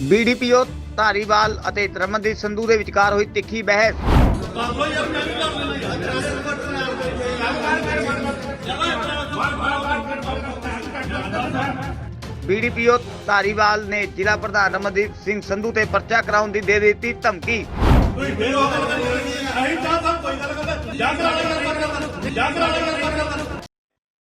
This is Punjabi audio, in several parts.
ਬੀਡੀਪੀਓ ਧਾਰੀਵਾਲ ਅਤੇ ਰਮਨਦੀਪ ਸੰਧੂ ਦੇ ਵਿਚਕਾਰ ਹੋਈ ਤਿੱਖੀ ਬਹਿਸ। ਬੀਡੀਪੀਓ ਧਾਰੀਵਾਲ ਨੇ ਜ਼ਿਲ੍ਹਾ ਪ੍ਰਧਾਨ ਰਮਨਦੀਪ ਸਿੰਘ ਸੰਧੂ ਤੇ ਪਰਚਾ ਕਰਾਉਣ ਦੀ ਦੇ ਦਿੱਤੀ ਧਮਕੀ।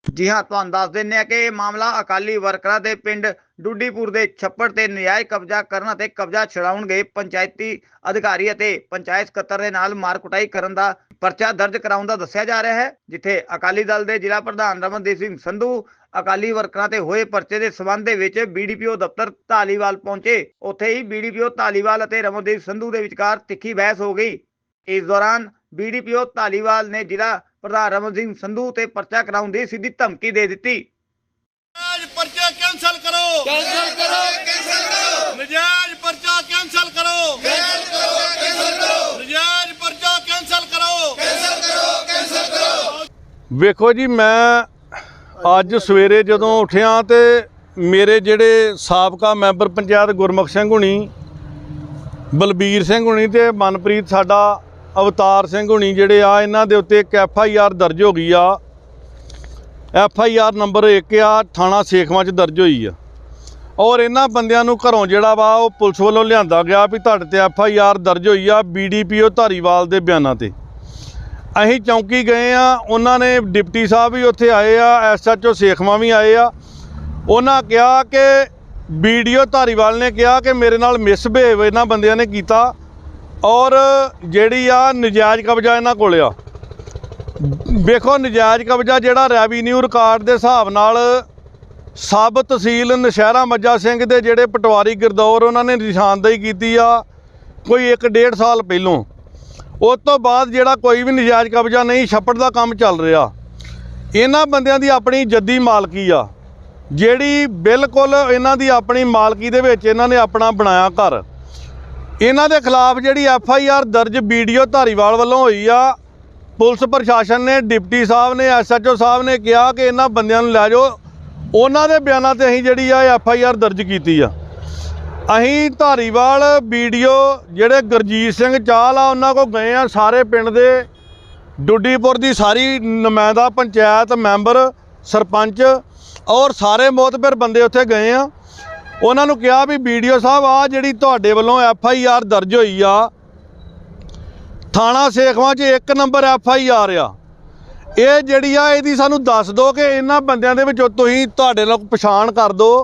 ਜੀ ਹਾਂ, ਤੁਹਾਨੂੰ ਦੱਸ ਦਿੰਦੇ ਆ ਕਿ ਇਹ ਮਾਮਲਾ ਅਕਾਲੀ ਵਰਕਰਾਂ ਦੇ ਪਿੰਡ ਡੁੱਡੀਪੁਰ ਦੇ ਛੱਪੜ ਤੇ ਨਜਾਇਜ਼ ਕਬਜ਼ਾ ਕਰਨ ਅਤੇ ਕਬਜ਼ਾ ਛਡਾਉਣ ਗਏ ਪੰਚਾਇਤੀ ਅਧਿਕਾਰੀ ਅਤੇ ਪੰਚਾਇਤ ਸਕੱਤਰ ਦੇ ਨਾਲ ਮਾਰ ਕੁਟਾਈ ਕਰਨ ਦਾ ਪਰਚਾ ਦਰਜ ਕਰਾਉਣ ਦਾ ਦੱਸਿਆ ਜਾ ਰਿਹਾ ਹੈ, ਜਿੱਥੇ ਅਕਾਲੀ ਦਲ ਦੇ ਜ਼ਿਲ੍ਹਾ ਪ੍ਰਧਾਨ ਰਮਨਦੀਪ ਸਿੰਘ ਸੰਧੂ, ਅਕਾਲੀ ਵਰਕਰਾਂ ਤੇ ਹੋਏ ਪਰਚੇ ਦੇ ਸਬੰਧ ਦੇ ਵਿੱਚ ਬੀਡੀਪੀਓ ਦਫ਼ਤਰ ਧਾਲੀਵਾਲ ਪਹੁੰਚੇ। ਉੱਥੇ ਹੀ ਬੀਡੀਪੀਓ ਧਾਲੀਵਾਲ ਅਤੇ ਰਮਨਦੀਪ ਸੰਧੂ ਦੇ ਵਿਚਕਾਰ ਤਿੱਖੀ ਬਹਿਸ ਹੋ ਗਈ। ਇਸ ਦੌਰਾਨ ਬੀਡੀਪੀਓ ਧਾਲੀਵਾਲ ਨੇ ਜ਼ਿਲ੍ਹਾ ਪ੍ਰਧਾਨ ਰਮਨ ਸਿੰਘ ਸੰਧੂ ਤੇ ਪਰਚਾ ਕਰਾਉਣ ਦੀ ਸਿੱਧੀ ਧਮਕੀ ਦੇ ਦਿੱਤੀ। ਕਰੋ ਕੈਂਸਲ ਕਰੋ ਕੈਂਸਲ ਕਰੋ। ਨਜਾਇਜ਼ ਪਰਚਾ ਕੈਂਸਲ ਕਰੋ। ਕੈਂਸਲ ਕਰੋ ਕੈਂਸਲ ਕਰੋ। ਨਜਾਇਜ਼ ਪਰਚਾ ਕੈਂਸਲ ਕਰੋ। ਵੇਖੋ ਜੀ ਮੈਂ ਅੱਜ ਸਵੇਰੇ ਜਦੋਂ ਉੱਠਿਆ ਤੇ ਮੇਰੇ ਜਿਹੜੇ ਸਾਬਕਾ ਮੈਂਬਰ ਪੰਚਾਇਤ ਗੁਰਮੁਖ ਸਿੰਘ ਹੁਣੀ ਬਲਬੀਰ ਸਿੰਘ ਹੁਣੀ ਤੇ ਮਨਪ੍ਰੀਤ ਸਾਡਾ ਅਵਤਾਰ ਸਿੰਘ ਹੁਣੀ ਜਿਹੜੇ ਆ ਇਹਨਾਂ ਦੇ ਉੱਤੇ ਇੱਕ ਐਫ ਆਈ ਆਰ ਦਰਜ ਹੋ ਗਈ ਆ। ਐਫ ਆਈ ਆਰ ਨੰਬਰ 1 ਆ ਥਾਣਾ ਸੇਖਵਾਂ 'ਚ ਦਰਜ ਹੋਈ ਆ। ਔਰ ਇਹਨਾਂ ਬੰਦਿਆਂ ਨੂੰ ਘਰੋਂ ਜਿਹੜਾ ਵਾ ਉਹ ਪੁਲਿਸ ਵੱਲੋਂ ਲਿਆਂਦਾ ਗਿਆ ਵੀ ਤੁਹਾਡੇ ਤੇ ਐਫ ਆਈ ਆਰ ਦਰਜ ਹੋਈ ਆ ਬੀਡੀਪੀਓ ਧਾਰੀਵਾਲ ਦੇ ਬਿਆਨਾਂ ਤੇ। ਅਸੀਂ ਚੌਂਕੀ ਗਏ ਆ, ਉਹਨਾਂ ਨੇ ਡਿਪਟੀ ਸਾਹਿਬ ਵੀ ਉੱਥੇ ਆਏ ਆ ਐਸਐਚਓ ਸੇਖਵਾਂ ਵੀ ਆਏ ਆ। ਉਹਨਾਂ ਕਿਹਾ ਕਿ ਵੀਡੀਓ ਧਾਰੀਵਾਲ ਨੇ ਕਿਹਾ ਕਿ ਮੇਰੇ ਨਾਲ ਮਿਸਬਿਹੇਵ ਇਹਨਾਂ ਬੰਦਿਆਂ ਨੇ ਕੀਤਾ ਔਰ ਜਿਹੜੀ ਆ ਨਜਾਇਜ਼ ਕਬਜ਼ਾ ਇਹਨਾਂ ਕੋਲ ਆ। ਵੇਖੋ ਨਜਾਇਜ਼ ਕਬਜ਼ਾ ਜਿਹੜਾ ਰੈਵਨਿਊ ਰਿਕਾਰਡ ਦੇ ਹਿਸਾਬ ਨਾਲ ਸਬ ਤਹਿਸੀਲ ਨਸ਼ਹਿਰਾ ਮੱਜਾ ਸਿੰਘ ਦੇ ਜਿਹੜੇ ਪਟਵਾਰੀ ਗਿਰਦੌਰ ਉਹਨਾਂ ਨੇ ਨਿਸ਼ਾਨਦੇਹੀ ਕੀਤੀ ਆ ਕੋਈ 1.5 ਸਾਲ ਪਹਿਲੋਂ। ਉਸ ਤੋਂ ਬਾਅਦ ਜਿਹੜਾ ਕੋਈ ਵੀ ਨਜਾਇਜ਼ ਕਬਜ਼ਾ ਨਹੀਂ, ਛੱਪੜ ਦਾ ਕੰਮ ਚੱਲ ਰਿਹਾ। ਇਹਨਾਂ ਬੰਦਿਆਂ ਦੀ ਆਪਣੀ ਜੱਦੀ ਮਾਲਕੀ ਆ। ਜਿਹੜੀ ਬਿਲਕੁਲ ਇਹਨਾਂ ਦੀ ਆਪਣੀ ਮਾਲਕੀ ਦੇ ਵਿੱਚ ਇਹਨਾਂ ਨੇ ਆਪਣਾ ਬਣਾਇਆ ਘਰ। ਇਹਨਾਂ ਦੇ ਖਿਲਾਫ ਜਿਹੜੀ ਐਫ ਆਈ ਆਰ ਦਰਜ ਵੀਡੀਓ ਧਾਰੀਵਾਲ ਵੱਲੋਂ ਹੋਈ ਆ, ਪੁਲਿਸ ਪ੍ਰਸ਼ਾਸਨ ਨੇ, ਡਿਪਟੀ ਸਾਹਿਬ ਨੇ, ਐਸ ਐਚ ਓ ਸਾਹਿਬ ਨੇ ਕਿਹਾ ਕਿ ਇਹਨਾਂ ਬੰਦਿਆਂ ਨੂੰ ਲੈ ਜਾਓ। ਉਹਨਾਂ ਦੇ ਬਿਆਨਾਂ ਤੇ ਅਸੀਂ ਜਿਹੜੀ ਆ ਐਫ ਆਈ ਆਰ ਦਰਜ ਕੀਤੀ ਆ। ਅਸੀਂ ਧਾਰੀਵਾਲ ਵੀਡੀਓ ਜਿਹੜੇ ਗੁਰਜੀਤ ਸਿੰਘ ਚਾਹਲ ਆ, ਉਹਨਾਂ ਕੋ ਗਏ ਆ ਸਾਰੇ ਪਿੰਡ ਦੇ। ਡੁੱਡੀਪੁਰ ਦੀ ਸਾਰੀ ਨੁਮਾਇੰਦਾ ਪੰਚਾਇਤ ਮੈਂਬਰ, ਸਰਪੰਚ ਔਰ ਸਾਰੇ ਮੋਤਬਰ ਬੰਦੇ ਉੱਥੇ ਗਏ ਆ। ਉਹਨਾਂ ਨੂੰ ਕਿਹਾ ਵੀ ਵੀਡੀਓ ਸਾਹਿਬ ਆ ਜਿਹੜੀ ਤੁਹਾਡੇ ਵੱਲੋਂ ਐਫ ਆਈ ਆਰ ਦਰਜ ਹੋਈ ਆ, ਥਾਣਾ ਸੇਖਵਾਂ 'ਚ ਇੱਕ ਨੰਬਰ ਐਫ ਆਈ ਆਰ ਆ। ਇਹ ਜਿਹੜੀ ਆ, ਇਹਦੀ ਸਾਨੂੰ ਦੱਸ ਦਿਓ ਕਿ ਇਹਨਾਂ ਬੰਦਿਆਂ ਦੇ ਵਿੱਚੋਂ ਤੁਸੀਂ ਤੁਹਾਡੇ ਨਾਲ ਪਛਾਣ ਕਰ ਦਿਓ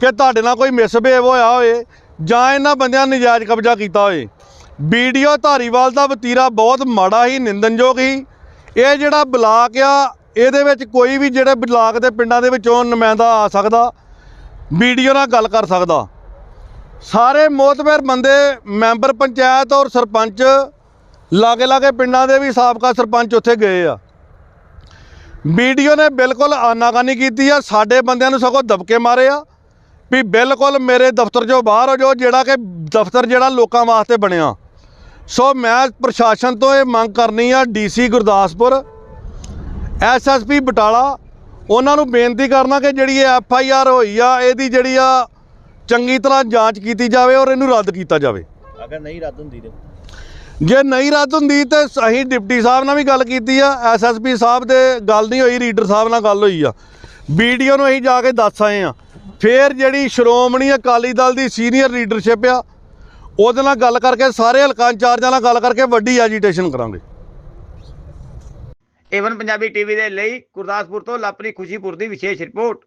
ਕਿ ਤੁਹਾਡੇ ਨਾਲ ਕੋਈ ਮਿਸਬਿਹੇਵ ਹੋਇਆ ਹੋਵੇ ਜਾਂ ਇਹਨਾਂ ਬੰਦਿਆਂ ਨੇ ਨਜਾਇਜ਼ ਕਬਜ਼ਾ ਕੀਤਾ ਹੋਵੇ। ਵੀਡੀਓ ਧਾਰੀਵਾਲ ਦਾ ਵਤੀਰਾ ਬਹੁਤ ਮਾੜਾ ਹੀ ਨਿੰਦਨਯੋਗ ਹੀ ਇਹ ਜਿਹੜਾ ਬਲਾਕ ਆ, ਇਹਦੇ ਵਿੱਚ ਕੋਈ ਵੀ ਜਿਹੜੇ ਬਲਾਕ ਦੇ ਪਿੰਡਾਂ ਦੇ ਵਿੱਚੋਂ ਨੁਮਾਇੰਦਾ ਆ ਸਕਦਾ ਵੀਡੀਓ ਨਾਲ ਗੱਲ ਕਰ ਸਕਦਾ। ਸਾਰੇ ਮੋਤਬਰ ਬੰਦੇ, ਮੈਂਬਰ ਪੰਚਾਇਤ ਔਰ ਸਰਪੰਚ ਲਾਗੇ ਲਾਗੇ ਪਿੰਡਾਂ ਦੇ ਵੀ ਸਾਬਕਾ ਸਰਪੰਚ ਉੱਥੇ ਗਏ ਆ। ਵੀਡੀਓ ਨੇ ਬਿਲਕੁਲ ਆਨਾਕਾਨੀ ਕੀਤੀ ਆ, ਸਾਡੇ ਬੰਦਿਆਂ ਨੂੰ ਸਗੋਂ ਦਬਕੇ ਮਾਰੇ ਆ, ਵੀ ਬਿਲਕੁਲ ਮੇਰੇ ਦਫ਼ਤਰ ਚੋਂ ਬਾਹਰ ਹੋ ਜਾਓ, ਜਿਹੜਾ ਕਿ ਦਫ਼ਤਰ ਜਿਹੜਾ ਲੋਕਾਂ ਵਾਸਤੇ ਬਣਿਆ। ਸੋ ਮੈਂ ਪ੍ਰਸ਼ਾਸਨ ਤੋਂ ਇਹ ਮੰਗ ਕਰਨੀ ਆ, ਡੀਸੀ ਗੁਰਦਾਸਪੁਰ ਐਸਐਸਪੀ ਬਟਾਲਾ, ਉਹਨਾਂ ਨੂੰ ਬੇਨਤੀ ਕਰਨਾ ਕਿ ਜਿਹੜੀ ਇਹ ਐਫ ਆਈ ਆਰ ਹੋਈ ਆ, ਇਹਦੀ ਜਿਹੜੀ ਆ ਚੰਗੀ ਤਰ੍ਹਾਂ ਜਾਂਚ ਕੀਤੀ ਜਾਵੇ ਔਰ ਇਹਨੂੰ ਰੱਦ ਕੀਤਾ ਜਾਵੇ। ਅਗਰ ਨਹੀਂ ਰੱਦ ਹੁੰਦੀ ਤੇ? ਜੇ ਨਹੀਂ ਰੱਦ ਹੁੰਦੀ ਤੇ ਅਸੀਂ ਡਿਪਟੀ ਸਾਹਿਬ ਨਾਲ ਵੀ ਗੱਲ ਕੀਤੀ ਆ ਐਸਐਸਪੀ ਸਾਹਿਬ ਦੇ ਗੱਲ ਨਹੀਂ ਹੋਈ, ਰੀਡਰ ਸਾਹਿਬ ਨਾਲ ਗੱਲ ਹੋਈ ਆ। ਵੀਡੀਓ ਨੂੰ ਅਸੀਂ ਜਾ ਕੇ ਦੱਸ ਆਏ ਆ। ਫੇਰ ਜਿਹੜੀ ਸ਼੍ਰੋਮਣੀ ਅਕਾਲੀ ਦਲ ਦੀ ਸੀਨੀਅਰ ਲੀਡਰਸ਼ਿਪ ਆ, ਉਹਦੇ ਨਾਲ ਗੱਲ ਕਰਕੇ, ਸਾਰੇ ਹਲਕਾ ਇੰਚਾਰਜਾਂ ਨਾਲ ਗੱਲ ਕਰਕੇ ਵੱਡੀ ਐਜੀਟੇਸ਼ਨ ਕਰਾਂਗੇ। ਏਵਨ ਪੰਜਾਬੀ ਟੀਵੀ ਦੇ ਲਈ ਗੁਰਦਾਸਪੁਰ ਤੋਂ ਲਾਪਰੀ ਖੁਸ਼ੀਪੁਰ ਦੀ ਵਿਸ਼ੇਸ਼ ਰਿਪੋਰਟ।